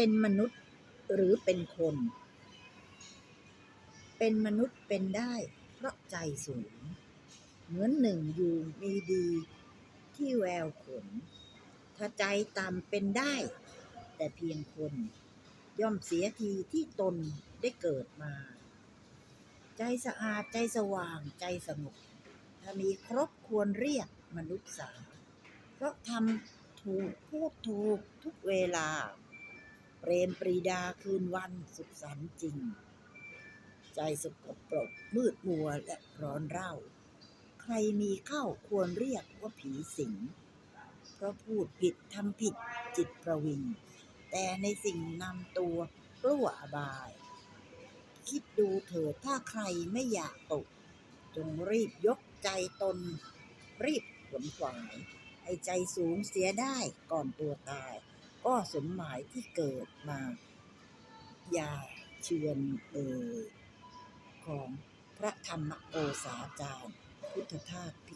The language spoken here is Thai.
เป็นมนุษย์หรือเป็นคน เป็นมนุษย์เป็นได้เพราะใจสูง เหมือนหนึ่งอยู่มีดีที่แววขน ถ้าใจต่ำเป็นได้ แต่เพียงคน ย่อมเสียทีที่ตนได้เกิดมา ใจสะอาดใจสว่างใจสงบถ้ามีครบควรเรียกมนุษย์สาเพราะทำถูกพูดถูกทุกเวลา เปรมปรีดาคืนวันสุขสันต์จริง ใจสกปรกมืดมัวและร้อนเร่า ใครมีเข้าควรเรียกว่าผีสิง เพราะพูดผิดทำผิดจิตประวิง แต่ในสิ่งนำตัวกลัวอบาย คิดดูเถิดถ้าใครไม่อยากตก จงรีบยกใจตน รีบขวนขวาย ให้ใจสูงเสียได้ก่อนตัวตาย ก็สมหมายที่เกิดมาอย่าเชือนเอ่ยของพระธรรมโอษาจารย์ พุทธทาสพิ